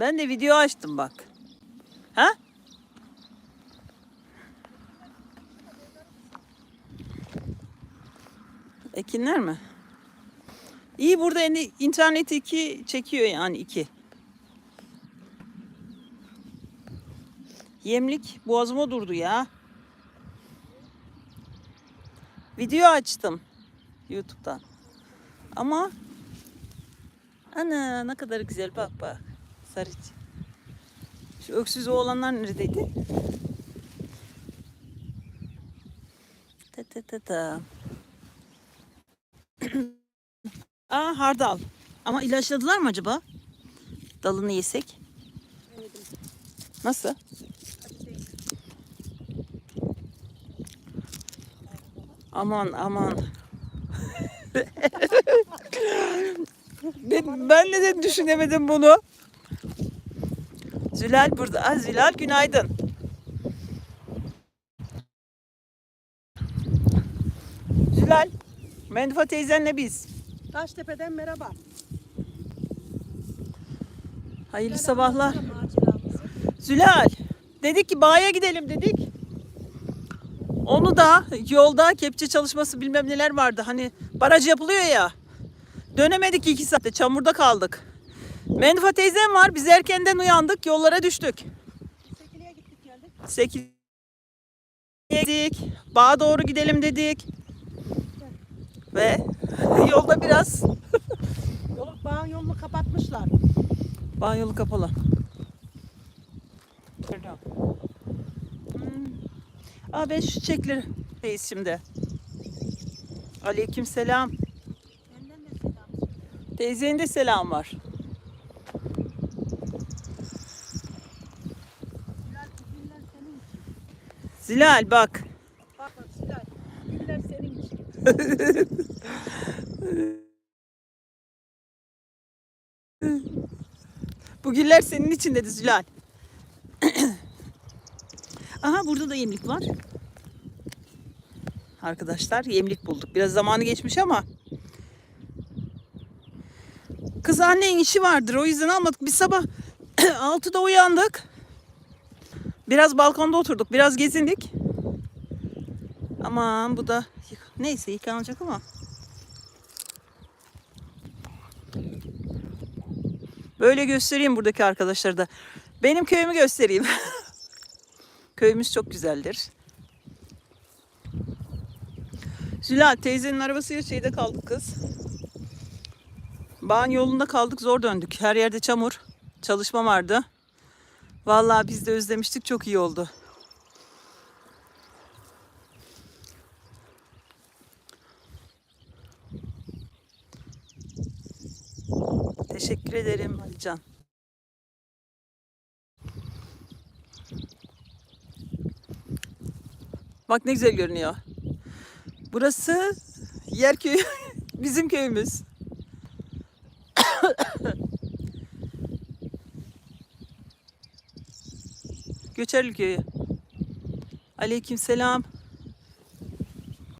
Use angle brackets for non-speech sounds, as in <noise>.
Ben de video açtım bak. Ha? Ekinler mi? İyi burada yani internet iki çekiyor yani iki. Yemlik boğazıma durdu ya. Video açtım YouTube'dan. Ama ana ne kadar güzel bak bak. Sarıç. Şu öksüz oğlanlar neredeydi? Ta ta ta ta. <clears throat> Aa hardal. Ama ilaçladılar mı acaba? Dalını yesek. Nasıl? Aman aman. <laughs> ben, ben neden düşünemedim bunu? Zülal burada. Aa, Zülal günaydın. Zülal. Menfa teyzenle biz. Taştepe'den merhaba. Hayırlı sabahlar. Zülal. Dedik ki bağa gidelim dedik. Onu da yolda kepçe çalışması bilmem neler vardı. Hani baraj yapılıyor ya. Dönemedik iki saatte. Çamurda kaldık. Menfa teyzem var. Biz erkenden uyandık. Yollara düştük. Sekili'ye gittik geldik. Dedik. Bağa doğru gidelim dedik. Ve <laughs> yolda biraz <laughs> Yolu, bağın yolunu kapatmışlar. Bağ yolu kapalı. Hmm. Aa ben şu çiçeklerdeyiz şimdi. Aleyküm selam. Teyzenin de selam var. Bilal bu güller senin için. Zilal bak. Bak bak Bilal. bu Güller senin için. <laughs> Bu güller senin için dedi Zülal. <clears throat> Aha burada da yemlik var. Arkadaşlar yemlik bulduk. Biraz zamanı geçmiş ama. Kız annenin işi vardır o yüzden almadık. Biz sabah <clears throat> 6'da uyandık. Biraz balkonda oturduk. Biraz gezindik. Aman bu da neyse yıkanacak ama. Böyle göstereyim buradaki arkadaşları da. Benim köyümü göstereyim. <laughs> Köyümüz çok güzeldir. Zülal teyzenin arabasıyla şeyde kaldık kız. Bağın yolunda kaldık zor döndük. Her yerde çamur. Çalışma vardı. Vallahi biz de özlemiştik çok iyi oldu. Teşekkür ederim Alican. Bak ne güzel görünüyor. Burası yer köyü, <laughs> bizim köyümüz. Göçerli köyü. Aleyküm selam.